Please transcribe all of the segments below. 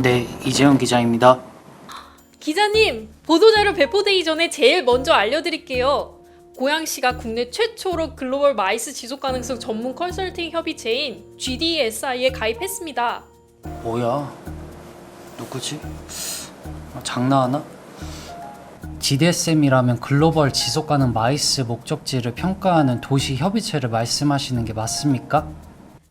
네, 이재현 기자입니다. 기자님, 보도자료 배포되기 전에 제일 먼저 알려드릴게요. 고양시가 국내 최초로 글로벌 마이스 지속 가능성 전문 컨설팅 협의체인 GDSI에 가입했습니다. 뭐야? 누구지? 아, 장난하나? GDSM이라면 글로벌 지속가능 마이스 목적지를 평가하는 도시 협의체를 말씀하시는 게 맞습니까?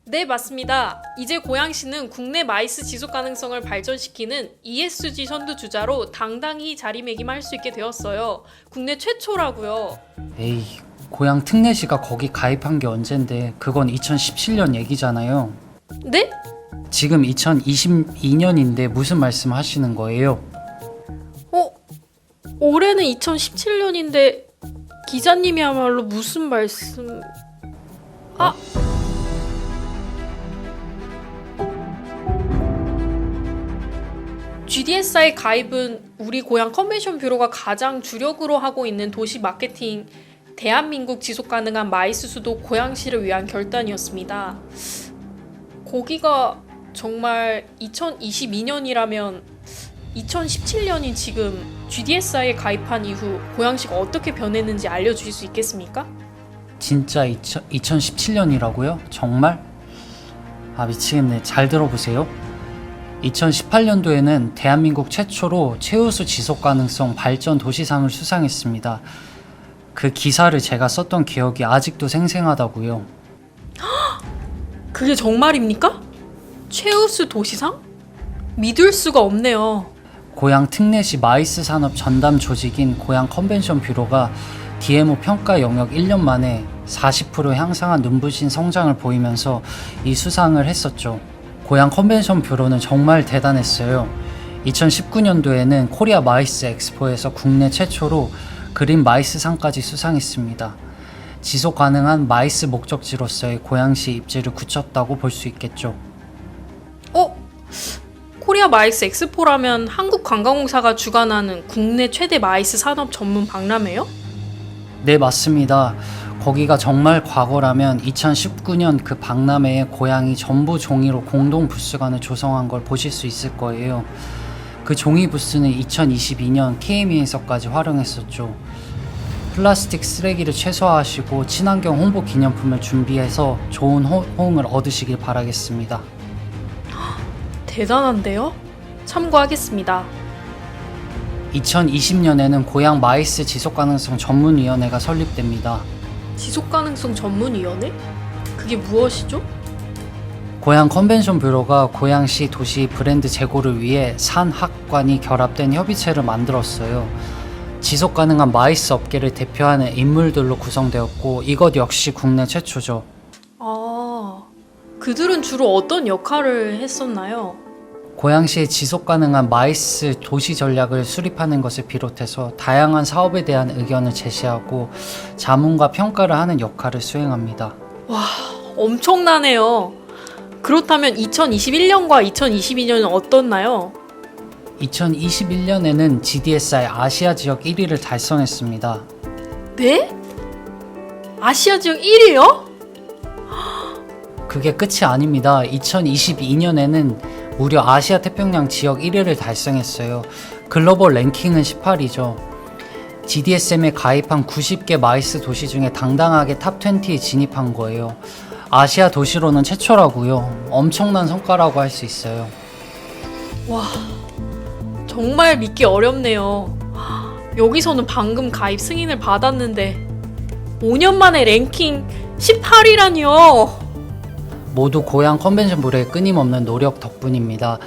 네, 맞습니다. 이제 고양시는 국내 마이스 지속 가능성을 발전시키는 ESG 선두 주자로 당당히 자리매김할 수 있게 되었어요. 국내 최초라고요. 에이, 고향 특례시가 거기 가입한 게 언젠데 그건 2017년 얘기잖아요. 네? 지금 2022년인데 무슨 말씀 하시는 거예요? 어? 올해는 2017년인데 기자님이야말로 무슨 말씀... 아! GDSI 가입은 우리 고향 컨벤션 뷰로가 가장 주력으로 하고 있는 도시 마케팅 대한민국 지속 가능한 마이스 수도 고양시를 위한 결단이었습니다. 거기가 정말 2022년이라면 2017년인 지금 GDSI에 가입한 이후 고양시가 어떻게 변했는지 알려주실 수 있겠습니까? 진짜 2000, 2017년이라고요? 정말? 아 미치겠네. 잘 들어보세요. 2018년도에는 대한민국 최초로 최우수 지속 가능성 발전 도시상을 수상했습니다. 그 기사를 제가 썼던 기억이 아직도 생생하다고요. 그게 정말입니까? 최우수 도시상? 믿을 수가 없네요. 고향 특례시 마이스 산업 전담 조직인 고향 컨벤션 뷰로가 DMO 평가 영역 1년 만에 40% 향상한 눈부신 성장을 보이면서 이 수상을 했었죠. 고향 컨벤션 뷰로는 정말 대단했어요. 2019년도에는 코리아 마이스 엑스포에서 국내 최초로 그린 마이스 상까지 수상했습니다. 지속 가능한 마이스 목적지로서의 고양시 입지를 굳혔다고 볼 수 있겠죠. 어? 코리아 마이스 엑스포라면 한국관광공사가 주관하는 국내 최대 마이스 산업 전문 박람회요? 네, 맞습니다. 거기가 정말 과거라면 2019년 그 박람회에 고양이 전부 종이로 공동 부스관을 조성한 걸 보실 수 있을 거예요. 그 종이 부스는 2022년 KME에서까지 활용했었죠. 플라스틱 쓰레기를 최소화하시고 친환경 홍보 기념품을 준비해서 좋은 호, 호응을 얻으시길 바라겠습니다. 대단한데요? 참고하겠습니다. 2020년에는 고양 마이스 지속가능성 전문위원회가 설립됩니다. 지속가능성 전문위원회? 그게 무엇이죠? 고향 컨벤션 뷰로가 고양시 도시 브랜드 제고를 위해 산학관이 결합된 협의체를 만들었어요. 지속 가능한 마이스 업계를 대표하는 인물들로 구성되었고 이것 역시 국내 최초죠. 아, 그들은 주로 어떤 역할을 했었나요? 고양시의 지속 가능한 마이스 도시 전략을 수립하는 것을 비롯해서 다양한 사업에 대한 의견을 제시하고 자문과 평가를 하는 역할을 수행합니다. 엄청나네요. 그렇다면 2021년과 2022년은 어떻나요? 2021년에는 GDSI 아시아 지역 1위를 달성했습니다. 네? 아시아 지역 1위요? 그게 끝이 아닙니다. 2022년에는 무려 아시아 태평양 지역 1위를 달성했어요. 글로벌 랭킹은 18위죠. GDSM에 가입한 90개 마이스 도시 중에 당당하게 탑 20에 진입한 거예요. 아시아 도시로는 최초라고요. 엄청난 성과라고 할 수 있어요. 와, 정말 믿기 어렵네요. 여기서는 방금 가입 승인을 받았는데 5년 만에 랭킹 18위라니요. 모두 고향 컨벤션 부의 끊임없는 노력 덕분입니다.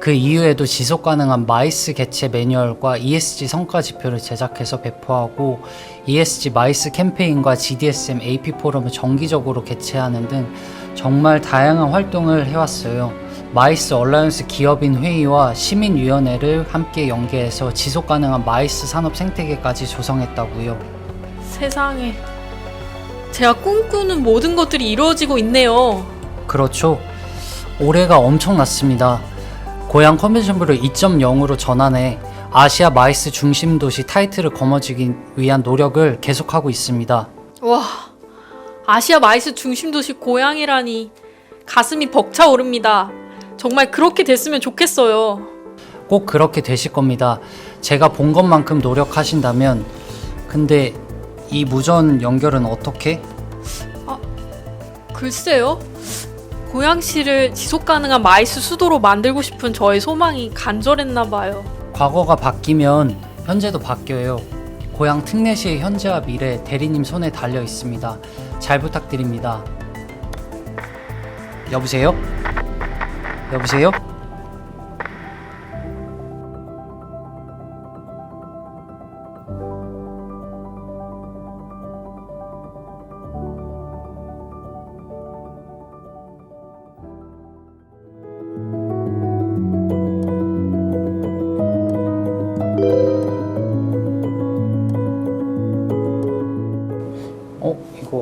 그 이후에도 지속 가능한 마이스 개체 매뉴얼과 ESG 성과 지표를 제작해서 배포하고 ESG 마이스 캠페인과 GDSM AP 포럼을 정기적으로 개최하는 등 정말 다양한 활동을 해왔어요. 마이스 얼라이언스 기업인 회의와 시민위원회를 함께 연계해서 지속 가능한 마이스 산업 생태계까지 조성했다고요. 세상에. 제가 꿈꾸는 모든 것들이 이루어지고 있네요. 그렇죠. 올해가 엄청났습니다. 고향 컨벤션부를 2.0으로 전환해 아시아 마이스 중심 도시 타이틀을 거머쥐기 위한 노력을 계속하고 있습니다. 와, 아시아 마이스 중심 도시 고향이라니 가슴이 벅차오릅니다. 정말 그렇게 됐으면 좋겠어요. 꼭 그렇게 되실 겁니다. 제가 본 것만큼 노력하신다면 근데 이 무전 연결은 어떻게? 글쎄요. 고양시를 지속 가능한 마이스 수도로 만들고 싶은 저의 소망이 간절했나 봐요. 과거가 바뀌면 현재도 바뀌어요. 고향 특례시의 현재와 미래 대리님 손에 달려 있습니다. 잘 부탁드립니다. 여보세요? 여보세요?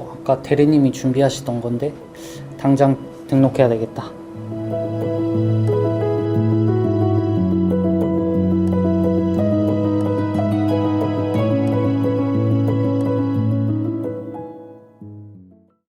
아까 대리님이 준비하시던 건데 당장 등록해야 되겠다.